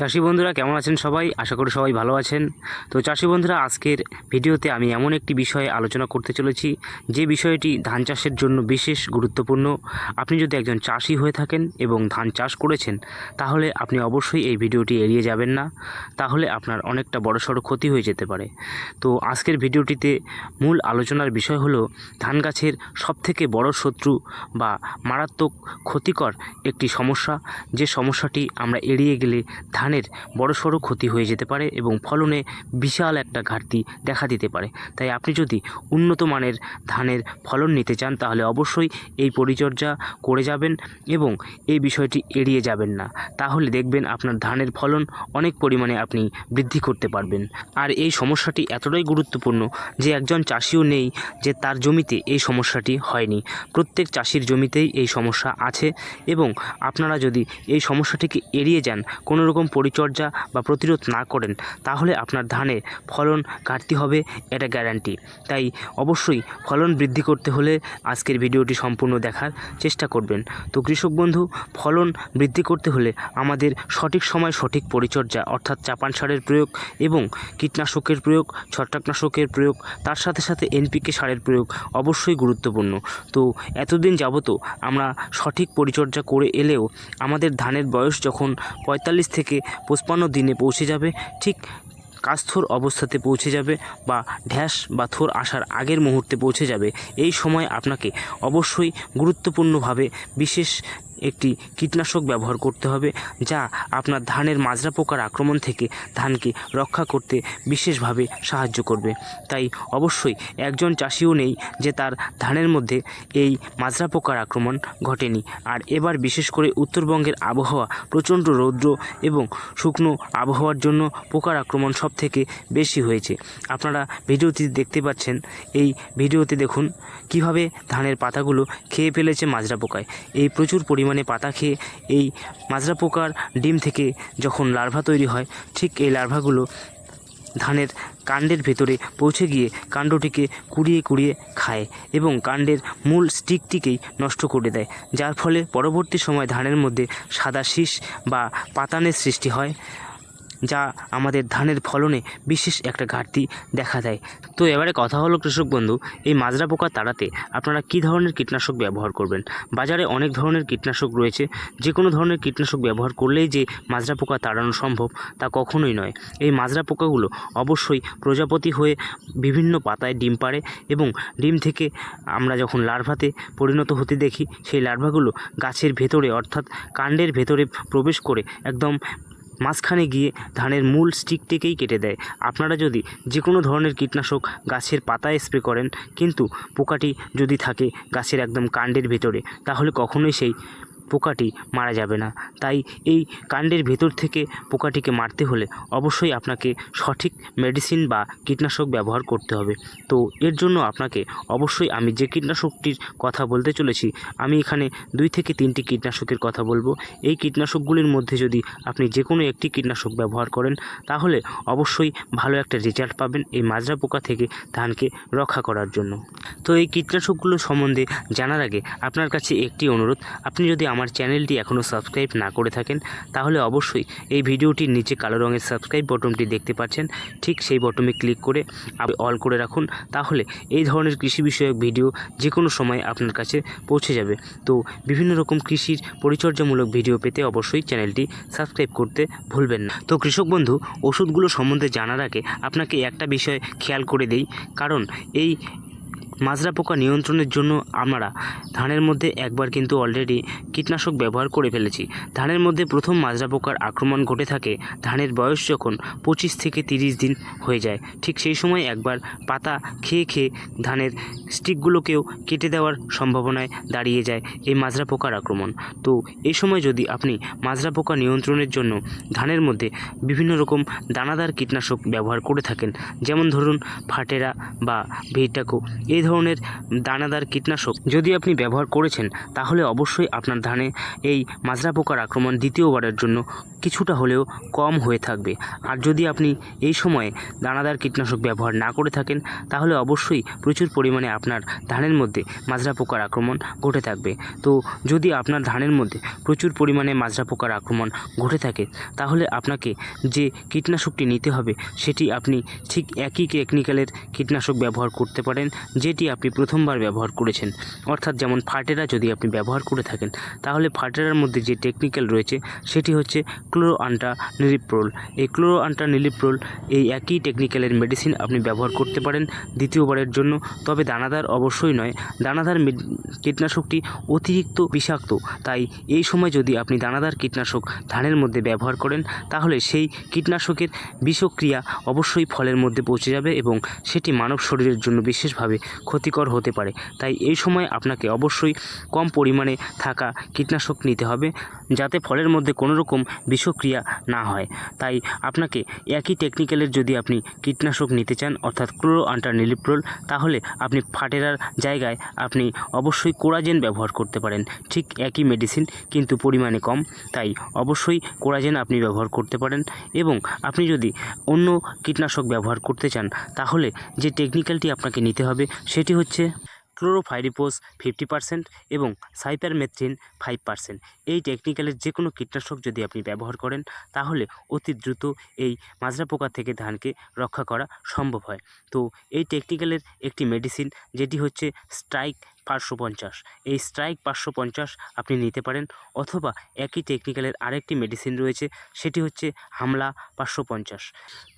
চাষি বন্ধুরা, কেমন আছেন সবাই? আশা করি সবাই ভালো আছেন। তো চাষি বন্ধুরা, আজকের ভিডিওতে আমি এমন একটি বিষয়ে আলোচনা করতে চলেছি, যে বিষয়টি ধান চাষের জন্য বিশেষ গুরুত্বপূর্ণ। আপনি যদি একজন চাষি হয়ে থাকেন এবং ধান চাষ করেছেন, তাহলে আপনি অবশ্যই এই ভিডিওটি এড়িয়ে যাবেন না। তাহলে আপনার অনেকটা বড়সড় ক্ষতি হয়ে যেতে পারে। তো আজকের ভিডিওটিতে মূল আলোচনার বিষয় হলো, ধান গাছের সবথেকে বড় শত্রু বা মারাত্মক ক্ষতিকর একটি সমস্যা। যে সমস্যাটি আমরা এড়িয়ে গেলে ধানের বড়সড় ক্ষতি হয়ে যেতে পারে এবং ফলনে বিশাল একটা ঘাটতি দেখা দিতে পারে। তাই আপনি যদি উন্নত মানের ধানের ফলন নিতে চান, তাহলে অবশ্যই এই পরিচর্যা করে যাবেন এবং এই বিষয়টি এড়িয়ে যাবেন না। তাহলে দেখবেন আপনার ধানের ফলন অনেক পরিমাণে আপনি বৃদ্ধি করতে পারবেন। আর এই সমস্যাটি এতটাই গুরুত্বপূর্ণ যে একজন চাষিও নেই যে তার জমিতে এই সমস্যাটি হয়নি। প্রত্যেক চাষির জমিতেই এই সমস্যা আছে এবং আপনারা যদি এই সমস্যাটিকে এড়িয়ে যান কোনো রকম পরিচর্যা বা প্রতিরোধ না করেন, তাহলে আপনার ধানে ফলন ঘাটতি হবে, এটা গ্যারান্টি তাই অবশ্যই ফলন বৃদ্ধি করতে হলে আজকের ভিডিওটি সম্পূর্ণ দেখার চেষ্টা করবেন। তো কৃষক বন্ধু, ফলন বৃদ্ধি করতে হলে আমাদের সঠিক সময় সঠিক পরিচর্যা, অর্থাৎ চাপান সারের প্রয়োগ এবং কীটনাশকের প্রয়োগ, ছত্রাকনাশকের প্রয়োগ, তার সাথে সাথে এনপিকে সারের প্রয়োগ অবশ্যই গুরুত্বপূর্ণ। তো এতদিন যাবত আমরা সঠিক পরিচর্যা করে এলেও আমাদের ধানের বয়স যখন পঁয়তাল্লিশ থেকে পঁচপান্ন দিনে পৌঁছে যাবে। ঠিক কাস্থর অবস্থাতে পৌঁছে যাবে বা ঢ্যাস বা থোর আসার আগের মুহূর্তে পৌঁছে যাবে। এই সময় আপনাকে অবশ্যই গুরুত্বপূর্ণভাবে বিশেষ একটি কীটনাশক ব্যবহার করতে হবে, যা আপনার ধানের মাজরা পোকার আক্রমণ থেকে ধানকে রক্ষা করতে বিশেষভাবে সাহায্য করবে। তাই অবশ্যই একজন চাষিও নেই যে তার ধানের মধ্যে এই মাজরা পোকার আক্রমণ ঘটেনি। আর এবার বিশেষ করে উত্তরবঙ্গের আবহাওয়া, প্রচণ্ড রৌদ্র এবং শুকনো আবহাওয়ার জন্য পোকার আক্রমণ সব থেকে বেশি হয়েছে। আপনারা ভিডিওটি দেখতে পাচ্ছেন, এই ভিডিওতে দেখুন কীভাবে ধানের পাতাগুলো খেয়ে ফেলেছে মাজরা পোকায়। এই প্রচুর পরিমাণে পাতা খেয়ে এই মাজরা পোকার ডিম থেকে যখন লার্ভা তৈরি হয়, ঠিক এই লার্ভাগুলো ধানের কাণ্ডের ভেতরে পৌঁছে গিয়ে কাণ্ডটিকে কুড়িয়ে কুড়িয়ে খায় এবং কাণ্ডের মূল স্টিকটিকেই নষ্ট করে দেয়, যার ফলে পরবর্তী সময় ধানের মধ্যে সাদা শীষ বা পাতানের সৃষ্টি হয়। যা আমাদের ধানের ফলনে বিশেষ একটা ঘাটতি দেখা দেয়। তো এবারে কথা হলো কৃষক বন্ধু, এই মাজরা পোকা তাড়াতে আপনারা কী ধরনের কীটনাশক ব্যবহার করবেন? বাজারে অনেক ধরনের কীটনাশক রয়েছে যে কোনো ধরনের কীটনাশক ব্যবহার করলেই যে মাজরা পোকা তাড়ানো সম্ভব তা কখনোই নয়। এই মাজরা পোকাগুলো অবশ্যই প্রজাপতি হয়ে বিভিন্ন পাতায় ডিম পাড়ে এবং ডিম থেকে আমরা যখন লার্ভাতে পরিণত হতে দেখি, সেই লার্ভাগুলো গাছের ভেতরে অর্থাৎ কাণ্ডের ভেতরে প্রবেশ করে একদম মাঝখানে গিয়ে ধানের মূল স্টিকটিকেই কেটে দেয়। আপনারা যদি যে কোনো ধরনের কীটনাশক গাছের পাতায় স্প্রে করেন, কিন্তু পোকাটি যদি থাকে গাছের একদম কাণ্ডের ভেতরে, তাহলে কখনোই সেই পোকাটি মারা যাবে না। তাই এই কাণ্ডের ভেতর থেকে পোকাটিকে মারতে হলে অবশ্যই আপনাকে সঠিক মেডিসিন বা কীটনাশক ব্যবহার করতে হবে। তো এর জন্য আপনাকে অবশ্যই আমি যে কীটনাশকটির কথা বলতে চলেছি, আমি এখানে দুই থেকে তিনটি কীটনাশকের কথা বলব। এই কীটনাশকগুলির মধ্যে যদি আপনি যে কোনো একটি কীটনাশক ব্যবহার করেন, তাহলে অবশ্যই ভালো একটা রেজাল্ট পাবেন এই মাজরা পোকা থেকে ধানকে রক্ষা করার জন্য। তো এই কীটনাশকগুলো সম্বন্ধে জানার আগে আপনার কাছে একটি অনুরোধ, আপনি যদি আমার চ্যানেলটি এখনও সাবস্ক্রাইব না করে থাকেন, তাহলে অবশ্যই এই ভিডিওটির নিচে কালো রঙের সাবস্ক্রাইব বটনটি দেখতে পাচ্ছেন। ঠিক সেই বটনে ক্লিক করে অল করে রাখুন, তাহলে এই ধরনের কৃষি বিষয়ক ভিডিও যে কোনো সময় আপনার কাছে পৌঁছে যাবে। তো বিভিন্ন রকম কৃষির পরিচর্যামূলক ভিডিও পেতে অবশ্যই চ্যানেলটি সাবস্ক্রাইব করতে ভুলবেন না। তো কৃষক বন্ধু, ওষুধগুলো সম্বন্ধে জানার আগে আপনাকে একটা বিষয় খেয়াল করে দেই, কারণ এই মাজরা পোকা নিয়ন্ত্রণের জন্য আমরা ধানের মধ্যে একবার কিন্তু অলরেডি কীটনাশক ব্যবহার করে ফেলেছি। ধানের মধ্যে প্রথম মাজরা পোকার আক্রমণ ঘটে থাকে ধানের বয়স যখন পঁচিশ থেকে তিরিশ দিন হয়ে যায়। ঠিক সেই সময় একবার পাতা খেয়ে খেয়ে ধানের স্টিকগুলোকেও কেটে দেওয়ার সম্ভাবনায় দাঁড়িয়ে যায় এই মাজরা পোকার আক্রমণ। তো এই সময় যদি আপনি মাজরা পোকা নিয়ন্ত্রণের জন্য ধানের মধ্যে বিভিন্ন রকম দানাদার কীটনাশক ব্যবহার করে থাকেন, যেমন ধরুন ফাটেরা বা ভিটাকো, এই ধরনের দানাদার কীটনাশক যদি আপনি ব্যবহার করেছেন, তাহলে অবশ্যই আপনার ধানে এই মাজরা পোকার আক্রমণ দ্বিতীয়বারের জন্য কিছুটা হলেও কম হয়ে থাকবে। আর যদি আপনি এই সময়ে দানাদার কীটনাশক ব্যবহার না করে থাকেন, তাহলে অবশ্যই প্রচুর পরিমাণে আপনার ধানের মধ্যে মাজরা পোকার আক্রমণ ঘটে থাকবে। তো যদি আপনার ধানের মধ্যে প্রচুর পরিমাণে মাজরা পোকার আক্রমণ ঘটে থাকে, তাহলে আপনাকে যে কীটনাশকটি নিতে হবে, সেটি আপনি ঠিক একই টেকনিক্যালের কীটনাশক ব্যবহার করতে পারেন, যেটি আপনি প্রথমবার ব্যবহার করেছেন। অর্থাৎ যেমন ফাটেরা যদি আপনি ব্যবহার করে থাকেন, তাহলে ফাটেরার মধ্যে যে টেকনিক্যাল রয়েছে, সেটি হচ্ছে ক্লোরো আন্টা নিলিপ্রোল এই ক্লোরো আন্টা নিলিপ্রোল এই একই টেকনিক্যালের মেডিসিন আপনি ব্যবহার করতে পারেন দ্বিতীয়বারের জন্য। তবে দানাদার অবশ্যই নয়। দানাদার কীটনাশকটি অতিরিক্ত বিষাক্ত। তাই এই সময় যদি আপনি দানাদার কীটনাশক ধানের মধ্যে ব্যবহার করেন, তাহলে সেই কীটনাশকের বিষক্রিয়া অবশ্যই ফলের মধ্যে পৌঁছে যাবে এবং সেটি মানব শরীরের জন্য বিশেষভাবে ক্ষতিকর হতে পারে। তাই এই সময় আপনাকে অবশ্যই কম পরিমাণে থাকা কীটনাশক নিতে হবে। যাতে ফলের মধ্যে কোনো রকম বিষক্রিয়া না হয়। তাই আপনাকে একই টেকনিক্যালের যদি আপনি কীটনাশক নিতে চান, অর্থাৎ ক্লোরো আন্টার নিলিপ্রোল তাহলে আপনি ফাটেরার জায়গায় আপনি অবশ্যই কোরাজেন ব্যবহার করতে পারেন। ঠিক একই মেডিসিন কিন্তু পরিমাণে কম, তাই অবশ্যই কোরাজেন আপনি ব্যবহার করতে পারেন। এবং আপনি যদি অন্য কীটনাশক ব্যবহার করতে চান, তাহলে যে টেকনিক্যালটি আপনাকে নিতে হবে, সেটি হচ্ছে ক্লোরোফাইরিপোস ফিফটি পার্সেন্ট এবং সাইপারমেথ্রিন ফাইভ পার্সেন্ট। এই টেকনিক্যালের যে কোনো কীটনাশক যদি আপনি ব্যবহার করেন, তাহলে অতি দ্রুত এই মাজরা পোকা থেকে ধানকে রক্ষা করা সম্ভব হয়। তো এই টেকনিক্যালের একটি মেডিসিন, যেটি হচ্ছে স্ট্রাইক পাঁচশো পঞ্চাশ। এই স্ট্রাইক পাঁচশো পঞ্চাশ আপনি নিতে পারেন অথবা একই টেকনিক্যালের আরেকটি মেডিসিন রয়েছে, সেটি হচ্ছে হামলা পাঁচশো পঞ্চাশ।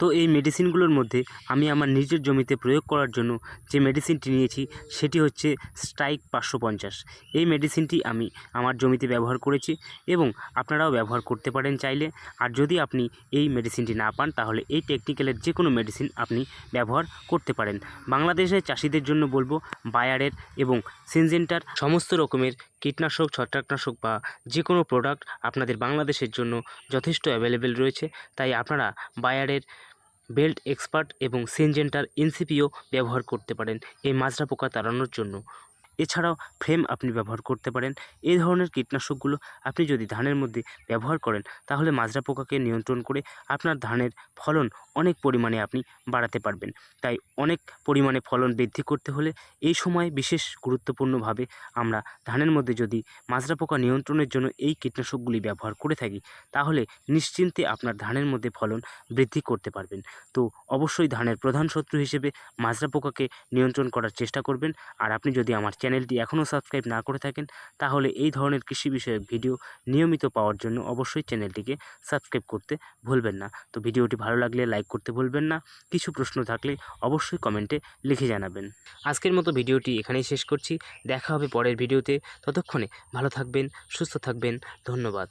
তো এই মেডিসিনগুলোর মধ্যে আমি আমার নিজের জমিতে প্রয়োগ করার জন্য যে মেডিসিনটি নিয়েছি, সেটি হচ্ছে স্ট্রাইক পাঁচশো পঞ্চাশ। এই মেডিসিনটি আমি আমার জমিতে ব্যবহার করেছি এবং আপনারাও ব্যবহার করতে পারেন চাইলে। আর যদি আপনি এই মেডিসিনটি না পান, তাহলে এই টেকনিক্যালের যে কোনো মেডিসিন আপনি ব্যবহার করতে পারেন। বাংলাদেশের চাষিদের জন্য বলব, বায়ারের এবং সিনজেন্টার সমস্ত রকমের কীটনাশক, ছত্রাকনাশক বা যে কোনো প্রোডাক্ট আপনাদের বাংলাদেশের জন্য যথেষ্ট অ্যাভেলেবেল রয়েছে। তাই আপনারা বায়ারের বেল্ট এক্সপার্ট এবং সিনজেন্টার এনসিপিও ব্যবহার করতে পারেন এই মাজরা পোকা তাড়ানোর জন্য। এছাড়াও ফ্রেম আপনি ব্যবহার করতে পারেন। এই ধরনের কীটনাশকগুলো আপনি যদি ধানের মধ্যে ব্যবহার করেন, তাহলে মাজরা পোকাকে নিয়ন্ত্রণ করে আপনার ধানের ফলন অনেক পরিমাণে আপনি বাড়াতে পারবেন। তাই অনেক পরিমাণে ফলন বৃদ্ধি করতে হলে এই সময় বিশেষ গুরুত্বপূর্ণভাবে আমরা ধানের মধ্যে যদি মাজরা পোকা নিয়ন্ত্রণের জন্য এই কীটনাশকগুলি ব্যবহার করে থাকি, তাহলে নিশ্চিন্তে আপনার ধানের মধ্যে ফলন বৃদ্ধি করতে পারবেন। তো অবশ্যই ধানের প্রধান শত্রু হিসেবে মাজরা পোকাকে নিয়ন্ত্রণ করার চেষ্টা করবেন। আর আপনি যদি আমার চ্যানেলটি এখনও সাবস্ক্রাইব না করে থাকেন, তাহলে এই ধরনের কৃষি বিষয়ক ভিডিও নিয়মিত পাওয়ার জন্য অবশ্যই চ্যানেলটিকে সাবস্ক্রাইব করতে ভুলবেন না। তো ভিডিওটি ভালো লাগলে লাইক করতে ভুলবেন না। কিছু প্রশ্ন থাকলে অবশ্যই কমেন্টে লিখে জানাবেন। আজকের মতো ভিডিওটি এখানেই শেষ করছি। দেখা হবে পরের ভিডিওতে। ততক্ষণে ভালো থাকবেন, সুস্থ থাকবেন। ধন্যবাদ।